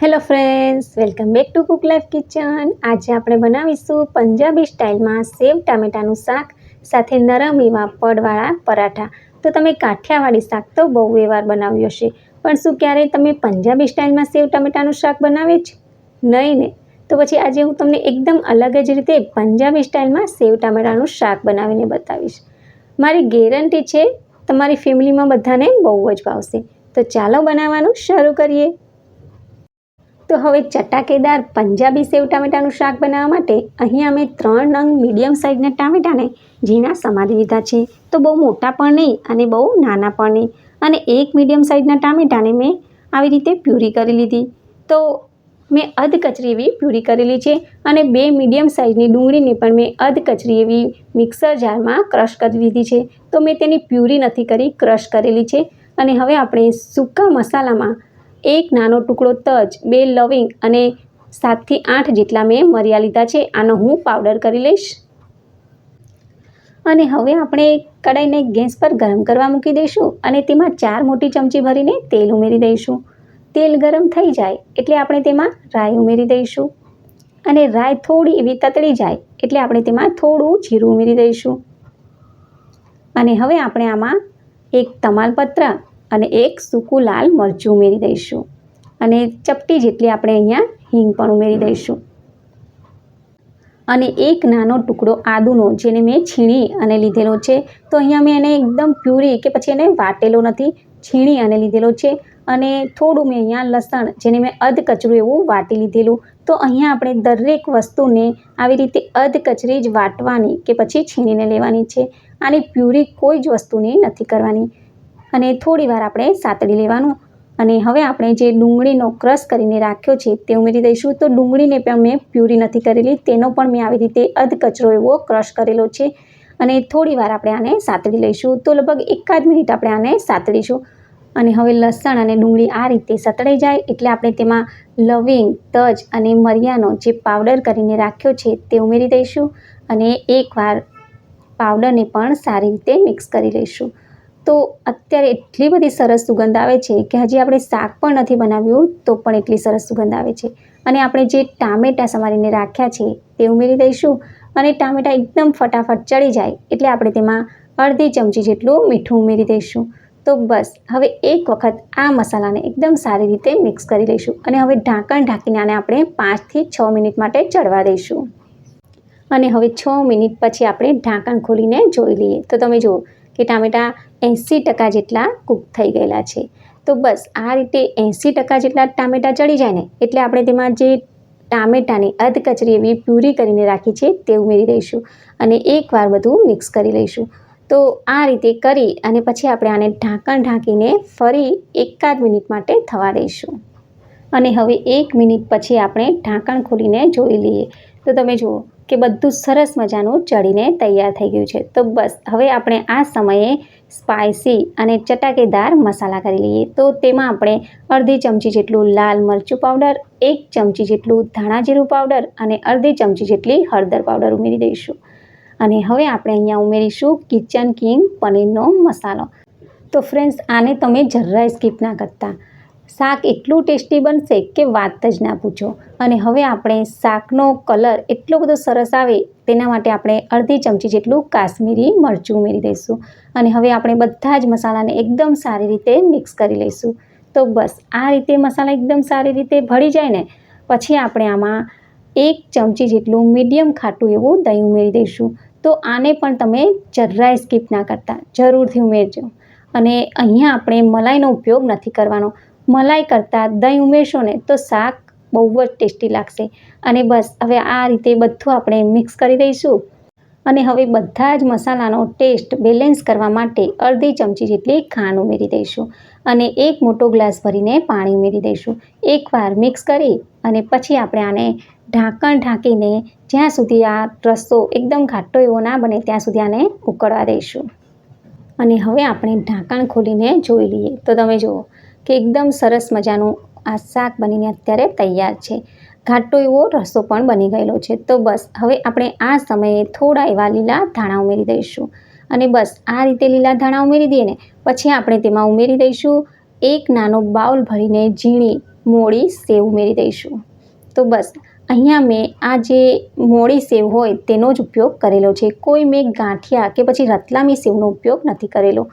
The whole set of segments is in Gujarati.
Hello friends welcome back to cook life kitchen આજે આપણે બનાવીશું પંજાબી સ્ટાઇલમાં સેવ ટામેટાનું શાક, સાથે નરમ એવા પડવાળા પરાઠા. તો તમે કાઠિયાવાડી શાક તો બહુ એવાર બનાવ્યું હશે. પણ શું ક્યારેય તમે પંજાબી સ્ટાઇલમાં સેવ ટામેટાનું શાક બનાવે છે નહીં ને? તો પછી આજે હું તમને એકદમ અલગ જ રીતે પંજાબી સ્ટાઇલમાં સેવ ટામેટાનું શાક બનાવીને બતાવીશ. મારી ગેરંટી છે, તમારી ફેમિલીમાં બધાને બહુ જ ભાવશે. તો ચાલો બનાવવાનું શરૂ કરીએ. તો હવે ચટાકેદાર પંજાબી સેવ ટામેટાનું શાક બનાવવા માટે અહીંયા અમે ત્રણ નંગ મીડિયમ સાઇઝના ટામેટાને ઝીણા સમારી લીધા છે. તો બહુ મોટા પણ નહીં અને બહુ નાના પણ નહીં. અને એક મીડિયમ સાઇઝના ટામેટાને મેં આવી રીતે પ્યુરી કરી લીધી. તો મેં અધ કચરી એવી પ્યુરી કરેલી છે અને બે મીડિયમ સાઇઝની ડુંગળીને પણ મેં અધ કચરી એવી મિક્સર જારમાં ક્રશ કરી લીધી છે. તો મેં તેની પ્યુરી નથી કરી, ક્રશ કરેલી છે. અને હવે આપણે સૂકા મસાલામાં એક નાનો ટુકડો તજ, બે લવિંગ અને સાતથી આઠ જેટલા મેં મરિયા લીધા છે. આનો હું પાવડર કરી લઈશ. અને હવે આપણે કડાઈને ગેસ પર ગરમ કરવા મૂકી દઈશું અને તેમાં ચાર મોટી ચમચી ભરીને તેલ ઉમેરી દઈશું. તેલ ગરમ થઈ જાય એટલે આપણે તેમાં રાઈ ઉમેરી દઈશું. અને રાઈ થોડી એવી તતળી જાય એટલે આપણે તેમાં થોડું જીરું ઉમેરી દઈશું. અને હવે આપણે આમાં એક તમાલપત્ર અને એક સૂકું લાલ મરચું ઉમેરી દઈશું. અને ચપટી જેટલી આપણે અહીંયા હિંગ પણ ઉમેરી દઈશું. અને એક નાનો ટુકડો આદુનો, જેને મેં છીણી અને લીધેલો છે, તો અહીંયા મેં એને એકદમ પ્યુરી કે પછી એને વાટેલો નથી, છીણી અને લીધેલો છે. અને થોડું મેં અહીંયા લસણ, જેને મેં અધ કચરું એવું વાટી લીધેલું, તો અહીંયા આપણે દરેક વસ્તુને આવી રીતે અધ કચરી જ વાટવાની કે પછી છીણીને લેવાની છે. આની પ્યુરી કોઈ જ વસ્તુની નથી કરવાની. અને થોડીવાર આપણે સાતળી લેવાનું. અને હવે આપણે જે ડુંગળીનો ક્રશ કરીને રાખ્યો છે તે ઉમેરી દઈશું. તો ડુંગળીને પણ મેં પ્યુરી નથી કરેલી. તેનો પણ મેં આવી રીતે અધ કચરો એવો ક્રશ કરેલો છે. અને થોડી વાર આપણે આને સાતળી લઈશું. તો લગભગ એકાદ મિનિટ આપણે આને સાતળીશું અને હવે લસણ અને ડુંગળી આ રીતે સતળાઈ જાય એટલે આપણે તેમાં લવિંગ, તજ અને મરિયાનો જે પાવડર કરીને રાખ્યો છે તે ઉમેરી દઈશું. અને એકવાર પાવડરને પણ સારી રીતે મિક્સ કરી લઈશું. તો અત્યારે એટલી બધી સરસ સુગંધ આવે છે કે હજી આપણે શાક પણ નથી બનાવ્યું તો પણ એટલી સરસ સુગંધ આવે છે. અને આપણે જે ટામેટાં સમારીને રાખ્યા છે તે ઉમેરી દઈશું અને ટામેટાં એકદમ ફટાફટ ચડી જાય એટલે આપણે તેમાં અડધી ચમચી જેટલું મીઠું ઉમેરી દઈશું. તો બસ, હવે એક વખત આ મસાલાને એકદમ સારી રીતે મિક્સ કરી લઈશું અને હવે ઢાંકણ ઢાંકીને આને આપણે પાંચથી છ મિનિટ માટે ચડવા દઈશું. અને હવે છ મિનિટ પછી આપણે ઢાંકણ ખોલીને જોઈ લઈએ. તો તમે જુઓ કે ટામેટાં એંસી ટકા જેટલા કૂક થઈ ગયેલા છે. તો બસ, આ રીતે એંસી ટકા જેટલા ટામેટાં ચડી જાય ને, એટલે આપણે તેમાં જે ટામેટાની અધકચરી એવી પ્યુરી કરીને રાખી છે તે ઉમેરી દઈશું અને એકવાર બધું મિક્સ કરી લઈશું. તો આ રીતે કરી અને પછી આપણે આને ઢાંકણ ઢાંકીને ફરી એકાદ મિનિટ માટે થવા દઈશું. અને હવે એક મિનિટ પછી આપણે ઢાંકણ ખોલીને જોઈ લઈએ. તો તમે જુઓ કે બધું સરસ મજાનું ચડીને તૈયાર થઈ ગયું છે. તો બસ, હવે આપણે આ સમયે સ્પાઇસી અને ચટાકેદાર મસાલા કરી લઈએ. તો તેમાં આપણે અડધી ચમચી જેટલું લાલ મરચું પાવડર, એક ચમચી જેટલું ધાણા જીરું પાવડર અને અડધી ચમચી જેટલી હળદર પાવડર ઉમેરી દઈશું. અને હવે આપણે અહીંયા ઉમેરીશું કિચન કિંગ પનીરનો મસાલો. તો ફ્રેન્ડ્સ, આને તમે જરાય સ્કીપ ના કરતા. શાક એટલું ટેસ્ટી બનશે કે વાત જ ના પૂછો. અને હવે આપણે શાકનો કલર એટલો બધો સરસ આવે તેના માટે આપણે અડધી ચમચી જેટલું કાશ્મીરી મરચું ઉમેરી દઈશું. અને હવે આપણે બધા જ મસાલાને એકદમ સારી રીતે મિક્સ કરી લઈશું. તો બસ, આ રીતે મસાલા એકદમ સારી રીતે ભળી જાય ને, પછી આપણે આમાં એક ચમચી જેટલું મીડિયમ ખાટું એવું દહીં ઉમેરી દઈશું. તો આને પણ તમે જરાય સ્કીપ ના કરતા, જરૂરથી ઉમેરજો. અને અહીંયા આપણે મલાઈનો ઉપયોગ નથી કરવાનો. મલાઈ કરતાં દહીં ઉમેરશો ને તો શાક બહુ જ ટેસ્ટી લાગશે. અને બસ, હવે આ રીતે બધું આપણે મિક્સ કરી દઈશું. અને હવે બધા જ મસાલાનો ટેસ્ટ બેલેન્સ કરવા માટે અડધી ચમચી જેટલી ખાંડ ઉમેરી દઈશું અને એક મોટો ગ્લાસ ભરીને પાણી ઉમેરી દઈશું. એકવાર મિક્સ કરી અને પછી આપણે આને ઢાંકણ ઢાંકીને જ્યાં સુધી આ રસ્તો એકદમ ઘાટો એવો ના બને ત્યાં સુધી આને ઉકળવા દઈશું. અને હવે આપણે ઢાંકણ ખોલીને જોઈ લઈએ. તો તમે જુઓ કે એકદમ સરસ મજાનું આ શાક બનીને અત્યારે તૈયાર છે. ઘાટો એવો રસો પણ બની ગયેલો છે. તો બસ, હવે આપણે આ સમયે થોડા એવા લીલા ધાણા ઉમેરી દઈશું. અને બસ, આ રીતે લીલા ધાણા ઉમેરી દઈએ ને, પછી આપણે તેમાં ઉમેરી દઈશું એક નાનો બાઉલ ભરીને ઝીણી મોળી સેવ ઉમેરી દઈશું. તો બસ, અહીંયા મેં આ જે મોળી સેવ હોય તેનો જ ઉપયોગ કરેલો છે. કોઈ મેં ગાંઠિયા કે પછી રતલામી સેવનો ઉપયોગ નથી કરેલો.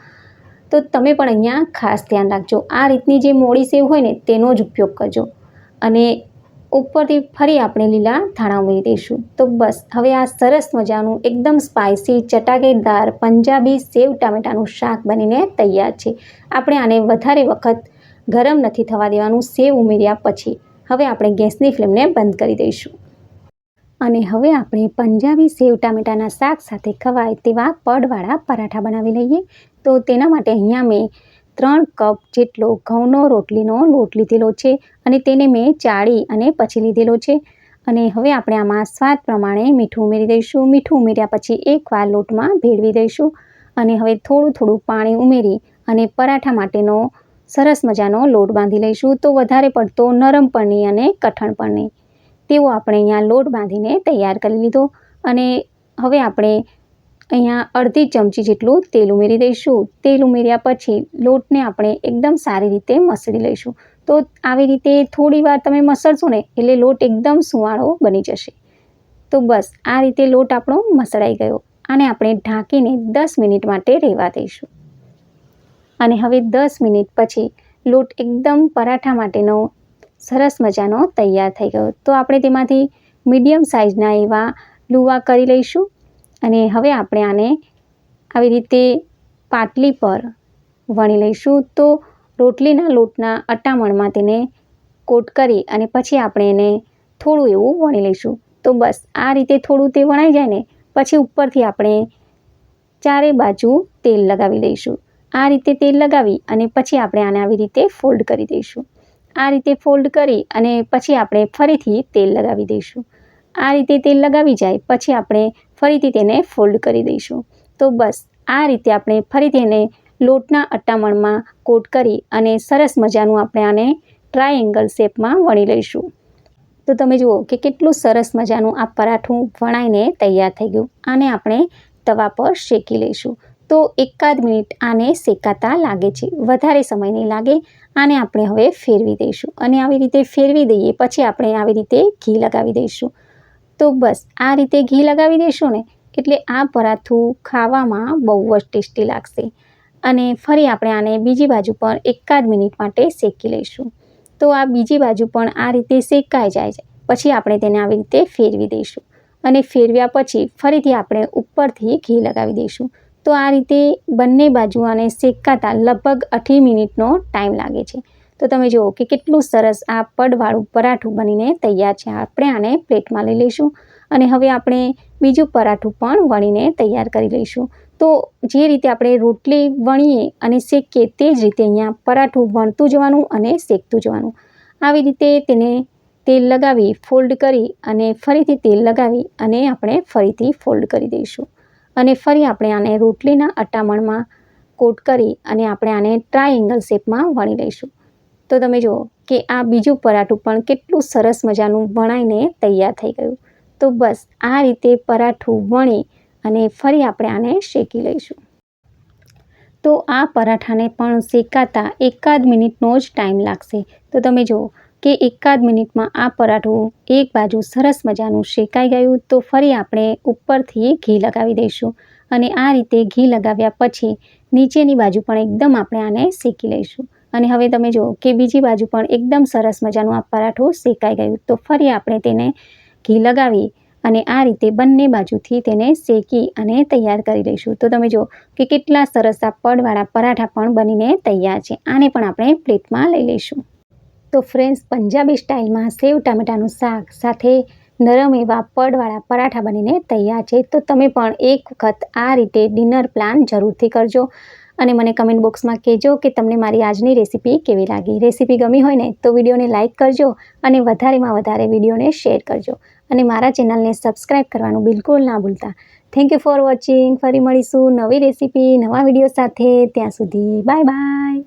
તો તમે પણ અહીંયા ખાસ ધ્યાન રાખજો. આ રીતની જે મોડી સેવ હોય ને, તેનો જ ઉપયોગ કરજો. અને ઉપરથી ફરી આપણે લીલા ધાણા ઉમેરી દઈશું. તો બસ, હવે આ સરસ મજાનું, એકદમ સ્પાઇસી ચટાકેદાર, પંજાબી સેવ ટામેટાનું શાક બનીને તૈયાર છે. આપણે આને વધારે વખત ગરમ નથી થવા દેવાનું, સેવ ઉમેર્યા પછી. હવે આપણે ગેસની ફ્લેમને બંધ કરી દઈશું. અને હવે આપણે પંજાબી સેવ ટામેટાના શાક સાથે ખવાય તેવા પડવાળા પરાઠા બનાવી લઈએ. તો તેના માટે અહીંયા મેં ત્રણ કપ જેટલો ઘઉંનો રોટલીનો લોટ લીધેલો છે અને તેને મેં ચાળી અને પછી લીધેલો છે. અને હવે આપણે આમાં સ્વાદ પ્રમાણે મીઠું ઉમેરી દઈશું. મીઠું ઉમેર્યા પછી એકવાર લોટમાં ભેળવી દઈશું. અને હવે થોડું થોડું પાણી ઉમેરી અને પરાઠા માટેનો સરસ મજાનો લોટ બાંધી લઈશું. તો વધારે પડતો નરમ પણ અને કઠણ પણ તેવો આપણે અહીંયા લોટ બાંધીને તૈયાર કરી લીધો અને હવે આપણે અહીંયા અડધી ચમચી જેટલું તેલ ઉમેરી દઈશું. તેલ ઉમેર્યા પછી લોટને આપણે એકદમ સારી રીતે મસળી લઈશું. તો આવી રીતે થોડી વાર તમે મસળશો ને એટલે લોટ એકદમ સુવાળો બની જશે. તો બસ, આ રીતે લોટ આપણો મસળાઈ ગયો. આને આપણે ઢાંકીને દસ મિનિટ માટે રહેવા દઈશું. અને હવે દસ મિનિટ પછી લોટ એકદમ પરાઠા માટેનો સરસ મજાનો તૈયાર થઈ ગયો. તો આપણે તેમાંથી મીડિયમ સાઇઝના એવા લુવા કરી લઈશું. અને હવે આપણે આને આવી રીતે પાટલી પર વણી લઈશું. તો રોટલીના લોટના અટામણમાં તેને કોટ કરી અને પછી આપણે એને થોડું એવું વણી લઈશું. તો બસ, આ રીતે થોડું તે વણાઈ જાય ને, પછી ઉપરથી આપણે ચારે બાજુ તેલ લગાવી દઈશું આ રીતે તેલ લગાવી અને પછી આપણે આને આવી રીતે ફોલ્ડ કરી દઈશું. આ રીતે ફોલ્ડ કરી અને પછી આપણે ફરીથી તેલ લગાવી દઈશું. આ રીતે તેલ લગાવી જાય, પછી આપણે ફરીથી તેને ફોલ્ડ કરી દઈશું. તો બસ, આ રીતે આપણે ફરીથી એને લોટના અટ્ટામણમાં કોટ કરી અને સરસ મજાનું આપણે આને ટ્રાયેંગલ શેપમાં વણી લઈશું. તો તમે જુઓ કે કેટલું સરસ મજાનું આ પરાઠું વણાઈને તૈયાર થઈ ગયું. આને આપણે તવા પર શેકી લઈશું. તો એકાદ મિનિટ આને શેકાતા લાગે છે. વધારે સમય નહીં લાગે. આને આપણે હવે ફેરવી દઈશું. અને આવી રીતે ફેરવી દઈએ, પછી આપણે આવી રીતે ઘી લગાવી દઈશું. તો બસ, આ રીતે ઘી લગાવી દઈશું ને, એટલે આ પરાઠું ખાવામાં બહુ જ ટેસ્ટી લાગશે. અને ફરી આપણે આને બીજી બાજુ પર એકાદ મિનિટ માટે શેકી લઈશું. તો આ બીજી બાજુ પણ આ રીતે શેકાઈ જાય છે. પછી આપણે તેને આવી રીતે ફેરવી દઈશું. અને ફેરવ્યા પછી ફરીથી આપણે ઉપરથી ઘી લગાવી દઈશું. તો આ રીતે બંને બાજુ આને શેકાતા લગભગ અઢી મિનિટનો ટાઈમ લાગે છે. તો તમે જુઓ કે કેટલું સરસ આ પડવાળું પરાઠું બનીને તૈયાર છે. આપણે આને પ્લેટમાં લઈ લઈશું અને હવે આપણે બીજું પરાઠું પણ વણીને તૈયાર કરી લઈશું. તો જે રીતે આપણે રોટલી વણીએ અને શેકીએ તે જ રીતે અહીંયા પરાઠું વણતું જવાનું અને શેકતું જવાનું. આવી રીતે તેને તેલ લગાવી ફોલ્ડ કરી અને ફરીથી તેલ લગાવી અને આપણે ફરીથી ફોલ્ડ કરી દઈશું. અને ફરી આપણે આને રોટલીના અટામણમાં કોટ કરી અને આપણે આને ટ્રાયેંગલ શેપમાં વણી લઈશું. તો તમે જુઓ કે આ બીજું પરાઠું પણ કેટલું સરસ મજાનું વણાઈને તૈયાર થઈ ગયું. તો બસ આ રીતે પરાઠું વણી અને ફરી આપણે આને શેકી લઈશું. તો આ પરાઠાને પણ શેકાતા એકાદ મિનિટનો જ ટાઈમ લાગશે. તો તમે જુઓ કે એકાદ મિનિટમાં આ પરાઠું એક બાજુ સરસ મજાનું શેકાઈ ગયું તો ફરી આપણે ઉપરથી ઘી લગાવી દઈશું. અને આ રીતે ઘી લગાવ્યા પછી નીચેની બાજુ પણ એકદમ આપણે આને શેકી લઈશું. અને હવે તમે જુઓ કે બીજી બાજુ પણ એકદમ સરસ મજાનું આ પરાઠું શેકાઈ ગયું તો ફરી આપણે તેને ઘી લગાવી અને આ રીતે બંને બાજુથી તેને શેકી અને તૈયાર કરી લઈશું. તો તમે જુઓ કે કેટલા સરસ આ પડવાળા પરાઠા પણ બનીને તૈયાર છે. આને પણ આપણે પ્લેટમાં લઈ લઈશું. તો ફ્રેન્ડ્સ, પંજાબી સ્ટાઇલમાં સેવ ટામેટાનું શાક સાથે નરમ એવા પડવાળા પરાઠા બનીને તૈયાર છે. તો તમે પણ એક વખત આ રીતે ડિનર પ્લાન જરૂરથી કરજો અને મને કમેન્ટ બોક્સમાં કહેજો કે તમને મારી આજની રેસીપી કેવી લાગી. રેસીપી ગમી હોય ને તો વિડીયોને લાઇક કરજો અને વધારેમાં વધારે વિડીયોને શેર કરજો. અને મારા ચેનલને સબસ્ક્રાઈબ કરવાનું બિલકુલ ના ભૂલતા. થેન્ક યુ ફોર વોચિંગ ફરી મળીશું નવી રેસીપી, નવા વીડિયો સાથે. ત્યાં સુધી બાય બાય